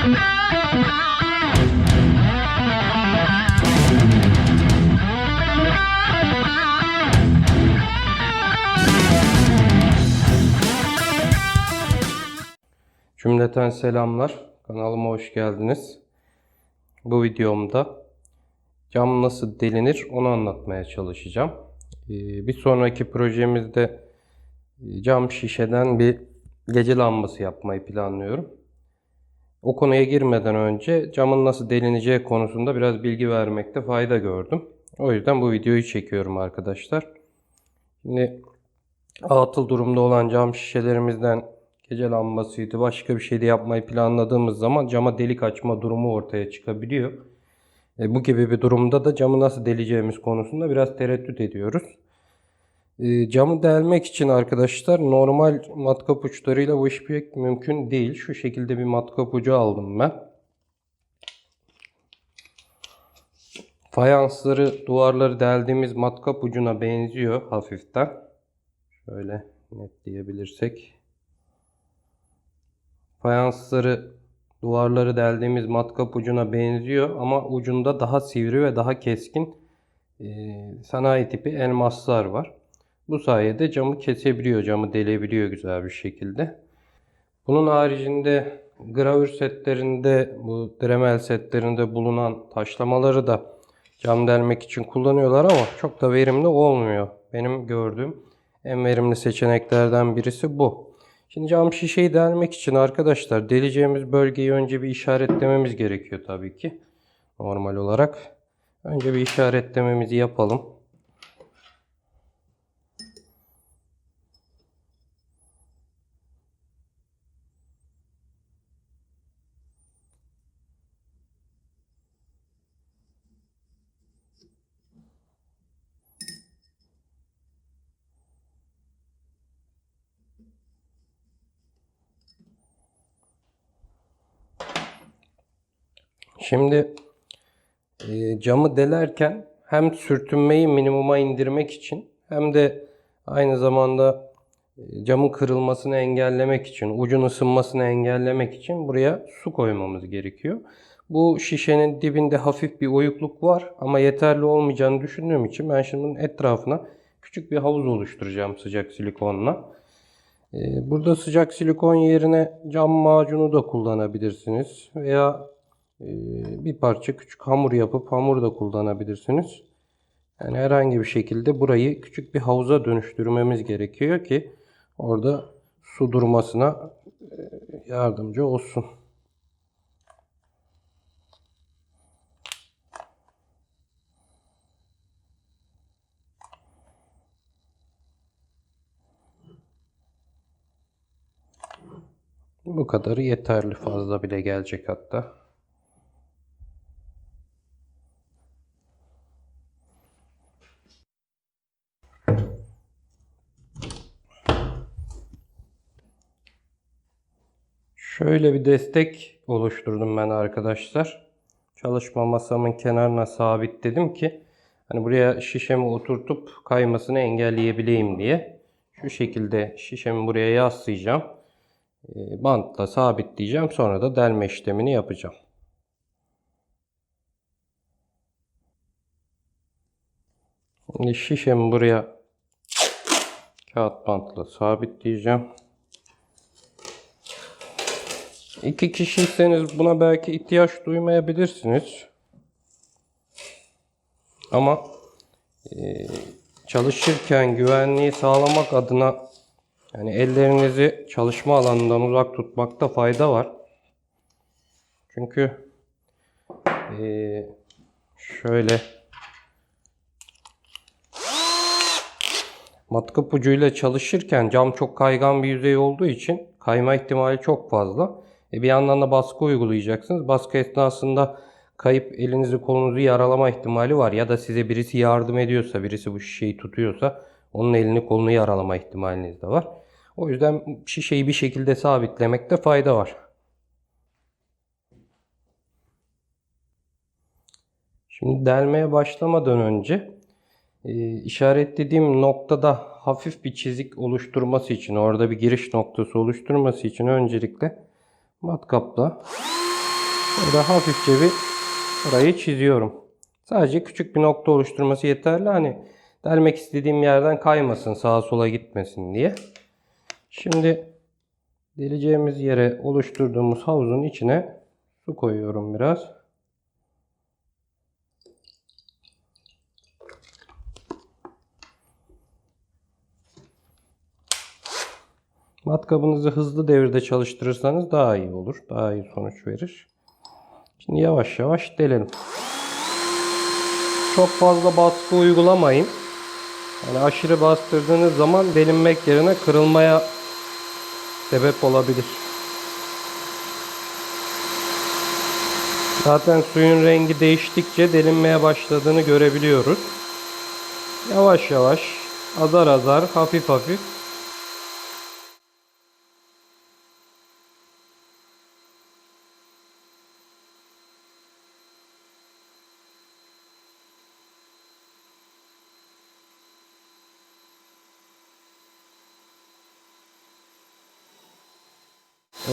Cümleten selamlar. Kanalıma hoş geldiniz. Bu videomda cam nasıl delinir onu anlatmaya çalışacağım. Ee, Bir sonraki projemizde cam şişeden bir gece lambası yapmayı planlıyorum. O konuya girmeden önce camın nasıl delineceği konusunda biraz bilgi vermekte fayda gördüm. O yüzden bu videoyu çekiyorum arkadaşlar. Şimdi atıl durumda olan cam şişelerimizden gece lambasıydı başka bir şey de yapmayı planladığımız zaman cama delik açma durumu ortaya çıkabiliyor. E, bu gibi bir durumda da camı nasıl deleceğimiz konusunda biraz tereddüt ediyoruz. E, camı delmek için arkadaşlar normal matkap uçlarıyla bu iş pek mümkün değil. Şu şekilde bir matkap ucu aldım ben. Fayansları, duvarları deldiğimiz matkap ucuna benziyor hafiften. Şöyle netleyebilirsek. Fayansları, duvarları deldiğimiz matkap ucuna benziyor ama ucunda daha sivri ve daha keskin e, sanayi tipi elmaslar var. Bu sayede camı kesebiliyor, camı delebiliyor güzel bir şekilde. Bunun haricinde gravür setlerinde, bu Dremel setlerinde bulunan taşlamaları da cam delmek için kullanıyorlar ama çok da verimli olmuyor. Benim gördüğüm en verimli seçeneklerden birisi bu. Şimdi cam şişeyi delmek için arkadaşlar deleceğimiz bölgeyi önce bir işaretlememiz gerekiyor tabii ki. Normal olarak. Önce bir işaretlememizi yapalım. Şimdi e, camı delerken hem sürtünmeyi minimuma indirmek için hem de aynı zamanda e, camın kırılmasını engellemek için, ucun ısınmasını engellemek için buraya su koymamız gerekiyor. Bu şişenin dibinde hafif bir oyukluk var ama yeterli olmayacağını düşündüğüm için ben şimdi bunun etrafına küçük bir havuz oluşturacağım sıcak silikonla. E, Burada sıcak silikon yerine cam macunu da kullanabilirsiniz veya bir parça küçük hamur yapıp hamur da kullanabilirsiniz. Yani herhangi bir şekilde burayı küçük bir havuza dönüştürmemiz gerekiyor ki orada su durmasına e, yardımcı olsun. Bu kadarı yeterli fazla bile gelecek hatta. Şöyle bir destek oluşturdum ben arkadaşlar. Çalışma masamın kenarına sabitledim ki hani buraya şişemi oturtup kaymasını engelleyebileyim diye. Şu şekilde şişemi buraya yaslayacağım. Ee, Bantla sabitleyeceğim. Sonra da delme işlemini yapacağım. Şimdi şişemi buraya kağıt bantla sabitleyeceğim. İki kişiyseniz buna belki ihtiyaç duymayabilirsiniz. Ama e, çalışırken güvenliği sağlamak adına yani ellerinizi çalışma alanından uzak tutmakta fayda var. Çünkü e, şöyle matkap ucuyla çalışırken cam çok kaygan bir yüzey olduğu için kayma ihtimali çok fazla. E bir yandan da baskı uygulayacaksınız. Baskı esnasında kayıp elinizi kolunuzu yaralama ihtimali var. Ya da size birisi yardım ediyorsa, birisi bu şişeyi tutuyorsa onun elini kolunu yaralama ihtimaliniz de var. O yüzden şişeyi bir şekilde sabitlemekte fayda var. Şimdi delmeye başlamadan önce e, işaretlediğim noktada hafif bir çizik oluşturması için, orada bir giriş noktası oluşturması için öncelikle matkapla Burada hafifçe bir orayı çiziyorum. Sadece küçük bir nokta oluşturması yeterli. Hani delmek istediğim yerden kaymasın, sağa sola gitmesin diye. Şimdi deleceğimiz yere oluşturduğumuz havuzun içine su koyuyorum biraz. Matkabınızı hızlı devirde çalıştırırsanız daha iyi olur. Daha iyi sonuç verir. Şimdi yavaş yavaş delelim. Çok fazla baskı uygulamayın. Yani aşırı bastırdığınız zaman delinmek yerine kırılmaya sebep olabilir. Zaten suyun rengi değiştikçe delinmeye başladığını görebiliyoruz. Yavaş yavaş, azar azar, hafif hafif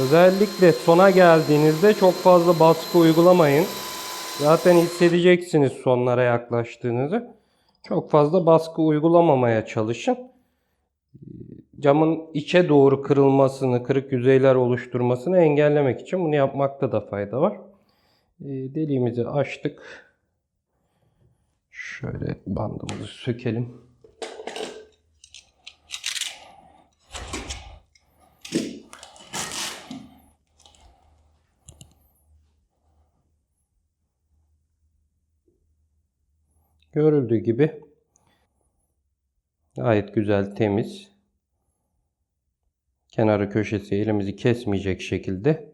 Özellikle sona geldiğinizde çok fazla baskı uygulamayın. Zaten hissedeceksiniz sonlara yaklaştığınızı. Çok fazla baskı uygulamamaya çalışın. Camın içe doğru kırılmasını, kırık yüzeyler oluşturmasını engellemek için bunu yapmakta da fayda var. Ee, Deliğimizi açtık. Şöyle bandımızı sökelim. Görüldüğü gibi gayet güzel, temiz. Kenarı köşesi elimizi kesmeyecek şekilde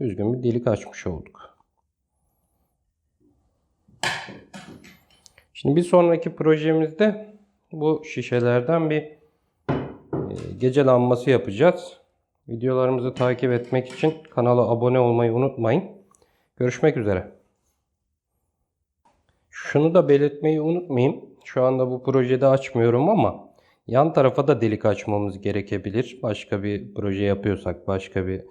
düzgün bir delik açmış olduk. Şimdi bir sonraki projemizde bu şişelerden bir e, gece lambası yapacağız. Videolarımızı takip etmek için kanala abone olmayı unutmayın. Görüşmek üzere. Şunu da belirtmeyi unutmayayım. Şu anda bu projede açmıyorum ama yan tarafa da delik açmamız gerekebilir. Başka bir proje yapıyorsak, başka bir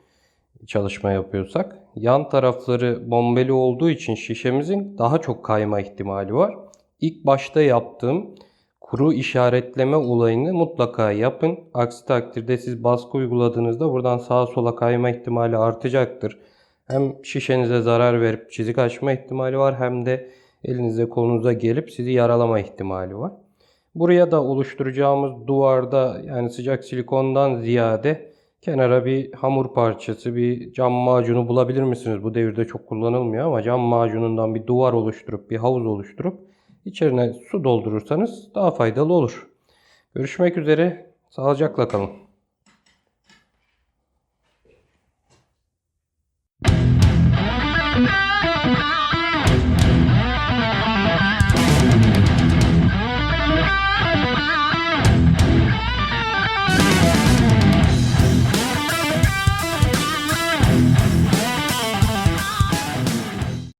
çalışma yapıyorsak. Yan tarafları bombeli olduğu için şişemizin daha çok kayma ihtimali var. İlk başta yaptığım kuru işaretleme olayını mutlaka yapın. Aksi takdirde siz baskı uyguladığınızda buradan sağa sola kayma ihtimali artacaktır. Hem şişenize zarar verip çizik açma ihtimali var hem de elinize kolunuza gelip sizi yaralama ihtimali var. Buraya da oluşturacağımız duvarda yani sıcak silikondan ziyade kenara bir hamur parçası, bir cam macunu bulabilir misiniz? Bu devirde çok kullanılmıyor ama cam macunundan bir duvar oluşturup, bir havuz oluşturup içerine su doldurursanız daha faydalı olur. Görüşmek üzere. Sağlıcakla kalın.